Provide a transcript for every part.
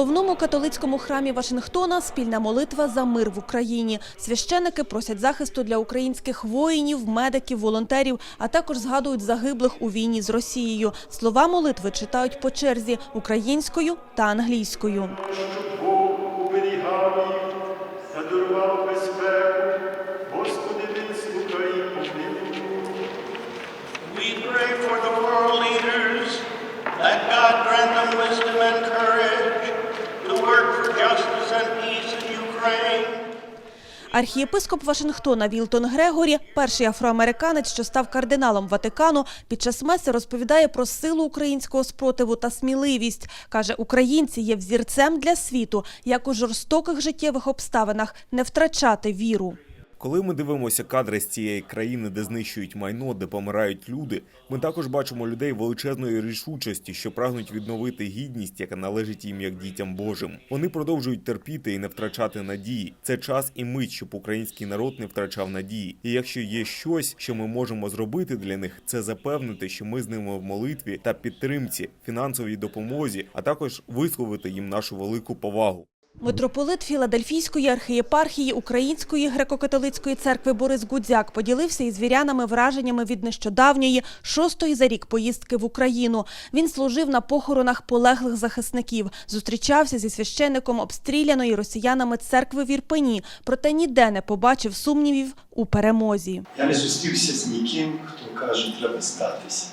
головному католицькому храмі Вашингтона спільна молитва за мир в Україні. Священники просять захисту для українських воїнів, медиків, волонтерів, а також згадують загиблих у війні з Росією. Слова молитви читають по черзі українською та англійською. задарував безпеку, Господи, вислухай і помилуй. We pray for the world leaders that God grant them wisdom and Архієпископ Вашингтона Вілтон Грегорі, перший афроамериканець, що став кардиналом Ватикану, під час меси розповідає про силу українського спротиву та сміливість. Каже, українці є взірцем для світу, як у жорстоких життєвих обставинах не втрачати віру. Коли ми дивимося кадри з цієї країни, де знищують майно, де помирають люди, ми також бачимо людей величезної рішучості, що прагнуть відновити гідність, яка належить їм як дітям Божим. Вони продовжують терпіти і не втрачати надії. Це час і мить, щоб український народ не втрачав надії. І якщо є щось, що ми можемо зробити для них, це запевнити, що ми з ними в молитві та підтримці, фінансовій допомозі, а також висловити їм нашу велику повагу. Митрополит Філадельфійської архієпархії Української греко-католицької церкви Борис Гудзяк поділився із вірянами враженнями від нещодавньої шостої за рік поїздки в Україну. Він служив на похоронах полеглих захисників, зустрічався зі священником обстріляної росіянами церкви в Ірпені, проте ніде не побачив сумнівів у перемозі. Я не зустрівся з ніким, хто каже, треба здатися,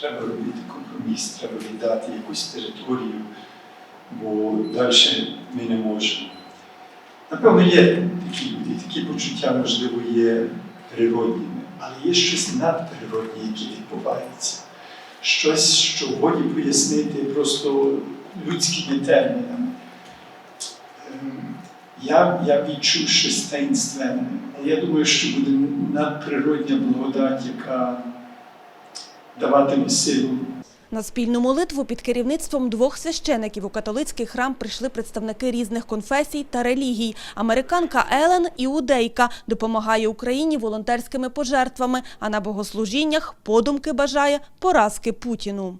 треба робити компроміс, треба віддати якусь територію, бо далі ми не можемо. Напевно, є такі люди, такі почуття, можливо, є природніми, але є щось надприроднє, яке відбувається. Щось, що годі пояснити просто людськими термінами. Ем, Я, я відчув щось таїнственне, але я думаю, що буде надприродня благодать, яка даватиме силу На спільну молитву під керівництвом двох священиків у католицький храм прийшли представники різних конфесій та релігій. Американка Елен іудейка допомагає Україні волонтерськими пожертвами, а на богослужіннях подумки бажає поразки Путіну.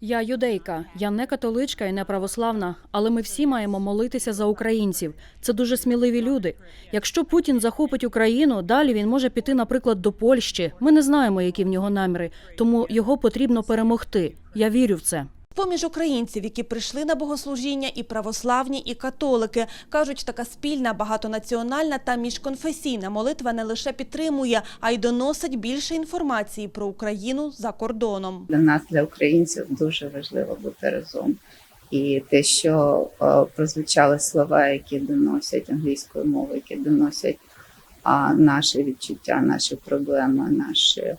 Я юдейка, я не католичка і не православна, але ми всі маємо молитися за українців. Це дуже сміливі люди. Якщо Путін захопить Україну, далі він може піти, наприклад, до Польщі. Ми не знаємо, які в нього наміри, тому його потрібно перемогти. Я вірю в це. Поміж українців, які прийшли на богослужіння, і православні, і католики кажуть, така спільна багатонаціональна та міжконфесійна молитва не лише підтримує, а й доносить більше інформації про Україну за кордоном. для нас, для українців, дуже важливо бути разом. І те, що е, прозвучали слова, які доносять англійською мовою, які доносять наші відчуття, наші проблеми, наші,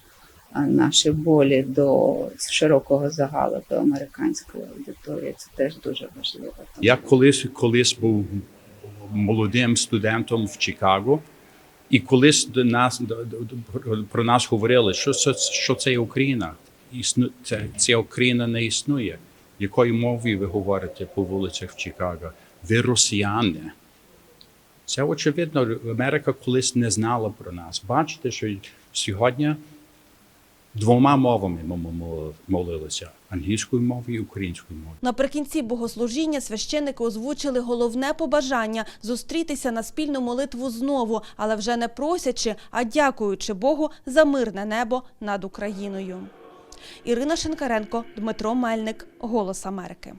наші болі до широкого загалу, до американської аудиторії, це теж дуже важливо. Я колись колись був молодим студентом в Чикаго, і колись до нас до- про нас говорили, що це, що це Україна. Існу, це, ця Україна не існує. Якою мовою ви говорите по вулицях в Чикаго? Ви росіяни. Це очевидно, Америка колись не знала про нас. Бачите, що сьогодні двома мовами ми мол- молилися: англійською мовою і українською мовою. Наприкінці богослужіння священики озвучили головне побажання зустрітися на спільну молитву знову, але вже не просячи, а дякуючи Богу за мирне небо над Україною. Ірина Шенкаренко, Дмитро Мельник, Голос Америки.